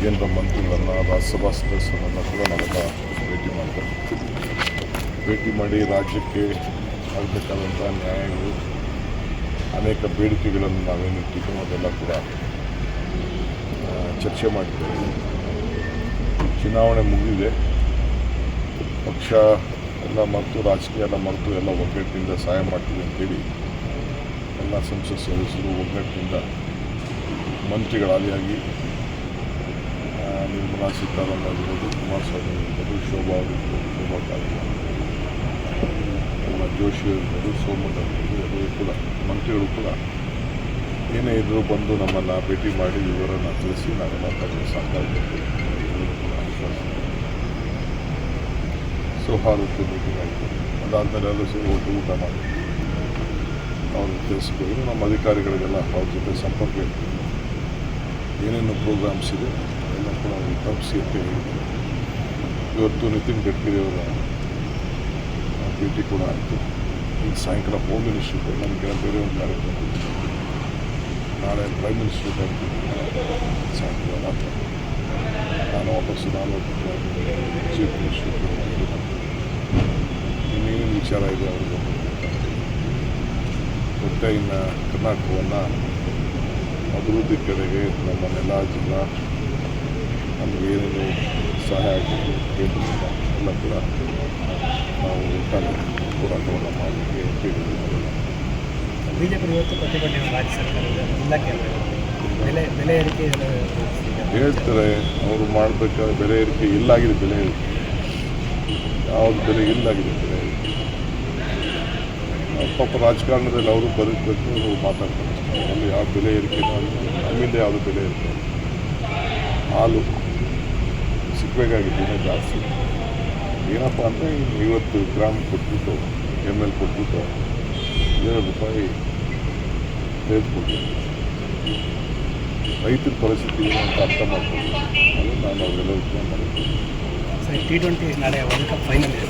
ಕೇಂದ್ರ ಮಂತ್ರಿಗಳನ್ನು ರಾಜ್ಯಸಭಾ ಸದಸ್ಯರನ್ನು ಕೂಡ ನಾವೆಲ್ಲ ಭೇಟಿ ಮಾಡಿದೆ ಭೇಟಿ ಮಾಡಿ ರಾಜ್ಯಕ್ಕೆ ಆಗಬೇಕಾದಂಥ ನ್ಯಾಯಗಳು, ಅನೇಕ ಬೇಡಿಕೆಗಳನ್ನು ನಾವೇನು ಇಟ್ಟಿದ್ದೋ ಅದೆಲ್ಲ ಕೂಡ ಚರ್ಚೆ ಮಾಡಿದ್ದೇವೆ. ಚುನಾವಣೆ ಮುಗಿದಿದೆ. ಪಕ್ಷ ಎಲ್ಲ ಮರೆತು, ರಾಜಕೀಯ ಎಲ್ಲ ಮರೆತು, ಎಲ್ಲ ಒಗ್ಗಟ್ಟಿನಿಂದ ಸಹಾಯ ಮಾಡ್ತೀವಿ ಅಂತೇಳಿ ಎಲ್ಲ ಸಂಸತ್ ಸದಸ್ಯರು ಒಗ್ಗಟ್ಟಿನಿಂದ ಮಂತ್ರಿಗಳಾದಿಯಾಗಿ ನಿರ್ಮಲಾ ಸೀತಾರಾಮನ್ ಆಗಿರ್ಬೋದು, ಕುಮಾರಸ್ವಾಮಿ ಆಗಿರ್ಬೋದು, ಶೋಭಾ ಆಗಿರ್ಬೋದು, ಶೋಭಾ ನಮ್ಮ ಜೋಶಿ ಆಗಿರ್ಬೋದು, ಸೋಮಣ್ಣ ಆಗಿರ್ಬೋದು, ಎಲ್ಲರೂ ಕೂಡ, ಮಂತ್ರಿಗಳು ಕೂಡ ಏನೇ ಇದ್ದರೂ ಬಂದು ನಮ್ಮನ್ನು ಭೇಟಿ ಮಾಡಿ ವಿವರನ ತಿಳಿಸಿ ನಾನು ಮಾತಾಡಲು ಸಹಕಾರ ಸೌಹಾರ್ದಕ್ಕೆ ಭೇಟಿ ಆಯಿತು. ಅದಾದಮೇಲೆ ಎಲ್ಲರೂ ಸೇರಿ ಒಟ್ಟು ಊಟ ಮಾಡಿ. ಅವ್ರಿಗೆ ತಿಳಿಸ್ಬೋದು ನಮ್ಮ ಅಧಿಕಾರಿಗಳಿಗೆಲ್ಲ ಅವ್ರ ಜೊತೆ ಸಂಪರ್ಕ ಇರ್ತೀವಿ ಏನೇನು ಪ್ರೋಗ್ರಾಮ್ಸ್ ಇದೆ ಎಲ್ಲ ಕೂಡ ಅವ್ರಿಗೆ ತಪ್ಪಿಸಿ ಅಂತ ಹೇಳಿದ್ರು ಇವತ್ತು ನಿತಿನ್ ಗಡ್ಕರಿ ಅವರ ಭೇಟಿ ಕೂಡ ಆಯಿತು. ಈಗ ಸಾಯಂಕಾಲ ಹೋಮ್ ಮಿನಿಸ್ಟ್ರಿ ಕೂಡ ನಮಗೆ ಬೇರೆ ಒಂದು ಕಾರ್ಯಕ್ರಮ. ನಾಳೆ ಪ್ರೈಮ್ ಮಿನಿಸ್ಟರ್ ಸಾಯಂಕಾಲ ನಾನು ವಾಪಸ್ಸು ನಾನು ಚೀಫ್ ಮಿನಿಸ್ಟರ್ ಇನ್ನೇನೇನು ವಿಚಾರ ಇದೆ ಅವ್ರಿಗೆ ಒಟ್ಟೆ ಇನ್ನು ಕರ್ನಾಟಕವನ್ನು ಅಭಿವೃದ್ಧಿ ಕಡೆಗೆ ನಮ್ಮ ನೆಲ ಜಿಲ್ಲಾ ನಮಗೆ ಏನೇನು ಸಹಾಯ ಆಗಬೇಕು ಕೇಂದ್ರದಿಂದ ಎಲ್ಲ ಕೂಡ ನಾವು ಉಂಟಾಗಿ ಹೋರಾಟವನ್ನು ಮಾಡಲಿಕ್ಕೆ ಕೇಳಿದ್ದೀವಿ. ಬಿಜೆಪಿ ಇವತ್ತು ಪ್ರತಿಭಟನೆ ರಾಜ್ಯ ಸರ್ಕಾರದ ಇಲಾಖೆ ಬೆಲೆ ಬೆಲೆ ಏರಿಕೆ ಎಲ್ಲ ಈಗ ಹೇಳ್ತಾರೆ ಅವರು ಮಾಡಬೇಕಾದ್ರೆ ಬೆಲೆ ಏರಿಕೆ ಇಲ್ಲಾಗಿದೆ ಬೆಲೆ ಏರಿಕೆ. ಯಾವ್ದು ಬೆಲೆ ಇಲ್ಲಾಗಿದೆ ಬೆಲೆ ಪಾಪ ರಾಜಕಾರಣದಲ್ಲಿ ಅವರು ಬದುಕಬೇಕು ಅವರು ಮಾತಾಡ್ತಾರೆ ಅಲ್ಲಿ ಯಾವ ಬೆಲೆ ಏರಿಕೆ. ನಮ್ಮಿಂದ ಯಾವುದು ಬೆಲೆ ಇರುತ್ತೆ. ಹಾಲು ಸಿಗಬೇಕಾಗಿತ್ತು ಇನ್ನೂ ಜಾಸ್ತಿ. ಏನಪ್ಪ ಅಂದರೆ ಇವತ್ತು ಗ್ರಾಮ್ ಕೊಟ್ಬಿಟ್ಟು ಎಂ ಎಲ್ ಕೊಟ್ಬಿಟ್ಟು ಏಳು ರೂಪಾಯಿ ತೆಗೆದುಕೊಟ್ಟು ರೈತರ ಪರಿಸ್ಥಿತಿ ಅಂತ ಅರ್ಥ ಮಾಡ್ಕೊಂಡು ಅದು ನಾನು ಅವರೆಲ್ಲ ವಿಚಾರ ಮಾಡಿದ್ದೀನಿ ಟಿ ಟ್ವೆಂಟಿ ನಾಳೆ ವರ್ಲ್ಡ್ ಕಪ್ ಫೈನಲ್ ಇದೆ